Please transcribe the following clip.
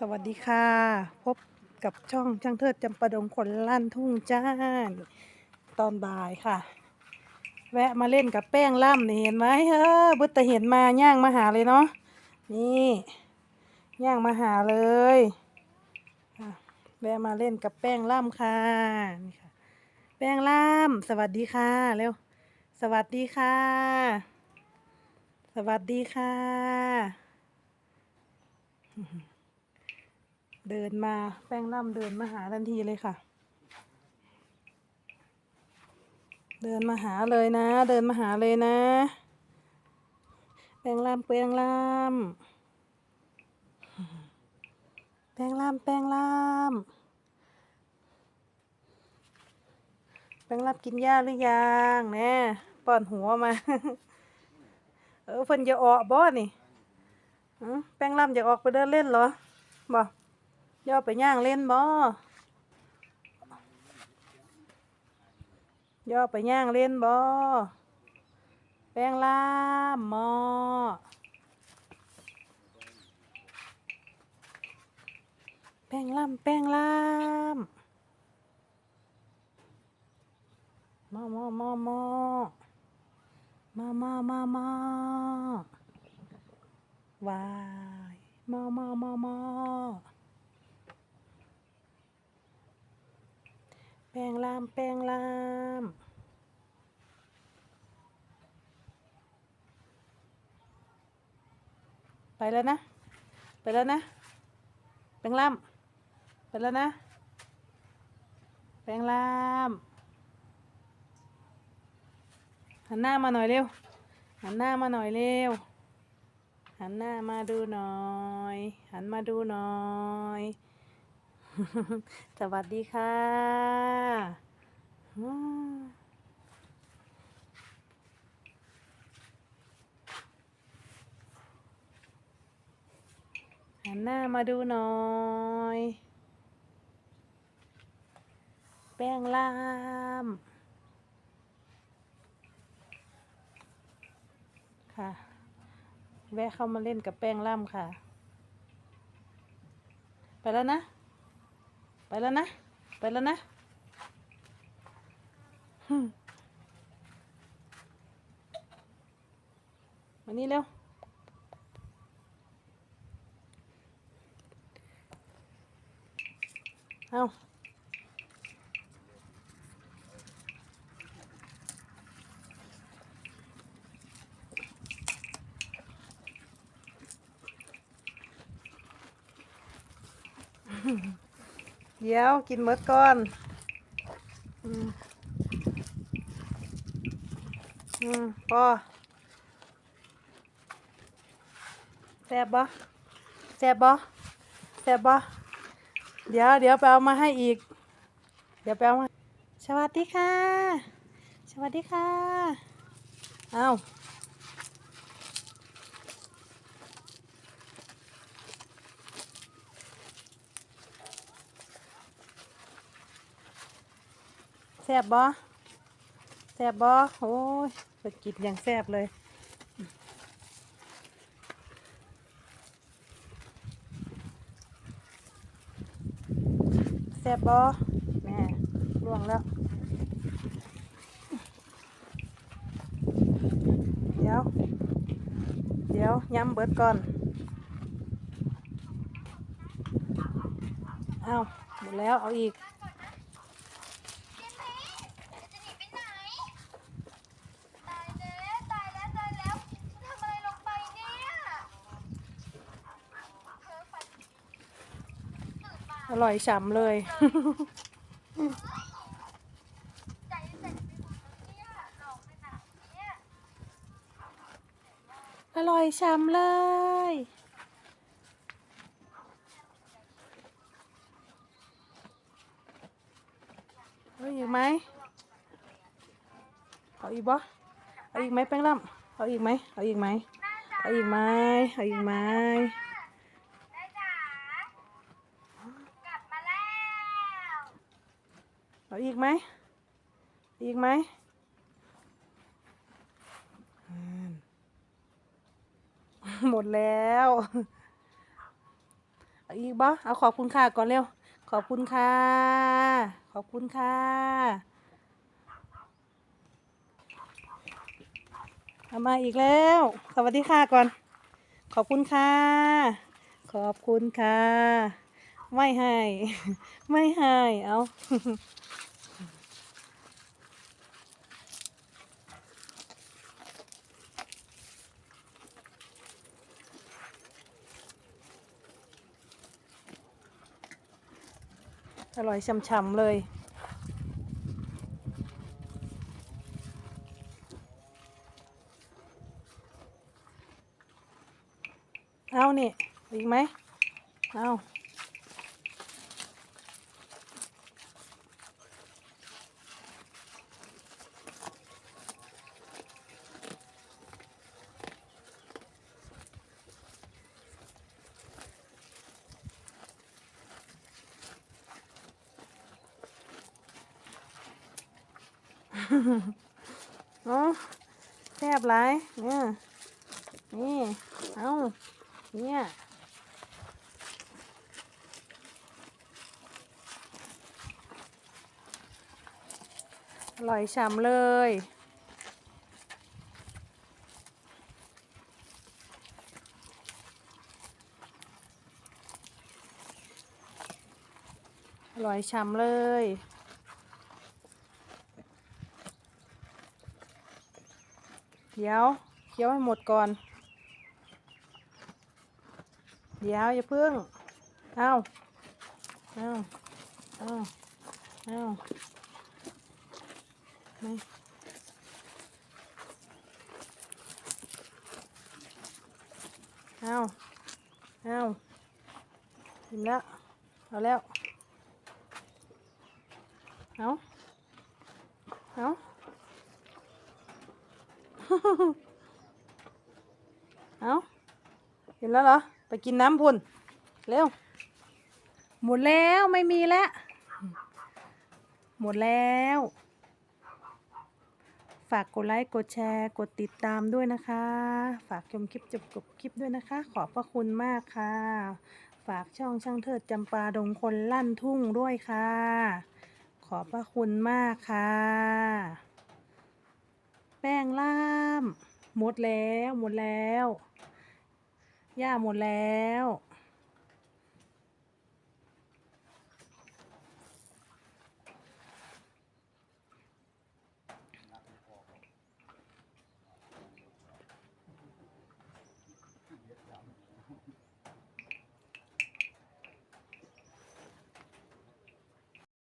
สวัสดีค่ะ พบกับช่องช่างเทิดจำปาดงคนลั่นทุ่งจ้าตอนบ่ายค่ะ แวะมาเล่นกับแป้งล่ำนี่เห็นไหมเออบุตรเห็นมาย่างมาหาเลยเนาะนี่ย่างมาหาเลยแวะมาเล่นกับแป้งล่ำค่ะนี่ค่ะ แป้งล่ำสวัสดีค่ะเร็วสวัสดีค่ะ สวัสดีค่ะ เดินมาแป้งล่ำเดินมาหาทันทีเลยค่ะ เดินมาหาเลยนะ เดินมาหาเลยนะ แป้งล่ำแป้งล่ำแป้งล่ำแป้งล่ำแป้งล่ำกินหญ้าหรือยังแน่ป้อนหัวมา เออเพิ่นจะออกบ่นี่แป้งล่ำจะออกไปเดินเล่นเหรอบ่ ย่อไปย่างเล่นบ่ย่อไปย่างเล่นบ่แป้งล่ามหมอแป้งล่ำแป้งล่ามหมอหมอหมอหมอมามามามาวายหมอหมอหมอหมอ แป้งลามแป้งลามไป แล้วนะ ไปแล้วนะแป้งลามไปแล้วนะแป้งลามหันหน้ามาหน่อยเร็ว หันหน้ามาหน่อยเร็ว หันหน้ามาดูหน่อย หันมาดูหน่อย สวัสดีค่ะอืมหั นหน้ามาดูหน่อย แป้งลาม ค่ะ แวะเข้ามาเล่นกับแป้งล่ำค่ะ ไปแล้วนะ ไปแล้วนะ ไปแล้วนะฮึ่มมานี่เร็ว เอาเดี๋ยวกินเมดก่อนอืมอืมพอแซ่บบ่แซ่บบ่แซ่บบ่ เดี๋ยวเดี๋ยวไปเอามาให้อีก เดี๋ยวไปเอามา สวัสดีค่ะ สวัสดีค่ะ เอาแซ่บบ่แซ่บบ่โอ้ยไปกินอย่างแซ่บเลย ซ่บบอแม่ล่วงแล้ว เดี๋ยว เดี๋ยวย้ำเบิดก่อน เอาหมดแล้วเอาอีก จะหนีไปไหน ตายแล้ว ตายแล้ว ตายแล้วทำอะไรลงไปเนี่ยเธอฝันตื่นมา อ ร่อยฉ่ำเลยอกขนาดเนี้ยอร่อยฉ่ำเลยเอาอีกไหมเอาอีกบ่เอาอีกไหมแป้งล่ำเอาอีกไหมเอาอีกไหมเอาอีกไหมเอาอีกไหม ได้จ๋ากลับมาแล้ว เอาอีกไหม อีกไหมหมดแล้ว เอาอีกบ่เอาขอบคุณค่ะก่อนเร็ว ขอบคุณค่ะ ขอบคุณค่ะ เอามาอีกแล้ว สวัสดีค่ะก่อน ขอบคุณค่ะ ขอบคุณค่ะ ไม่ให้ ไม่ให้ เอาอร่อยช่ำๆเลยเอานี่อีกไหมเอา เอาแซ่บหลายเนี่ยนี่เอาเนี่ยอร่อยฉ่ำเลยอร่อยฉ่ำเลย เดี๋ยวเคี้ยวให้หมดก่อน เดี๋ยวอย่าเพิ่ง เอาเอาเอาเอาไม่เอาเอากินแล้ว เอาแล้ว เอาเอา เอาเห็นแล้วเหรอ ไปกินน้ำพุ่น เร็ว หมดแล้วไม่มีแล้ว หมดแล้ว ฝากกดไลค์ กดแชร์ กดติดตามด้วยนะคะ ฝากชมคลิปจบกบคลิปด้วยนะคะ ขอบพระคุณมากค่ะ ฝากช่องช่างเทิดจำปาดงคนลั่นทุ่งด้วยค่ะ ขอบพระคุณมากค่ะ ป้งล่าม หมดแล้ว หมดแล้ว ย่าหมดแล้ว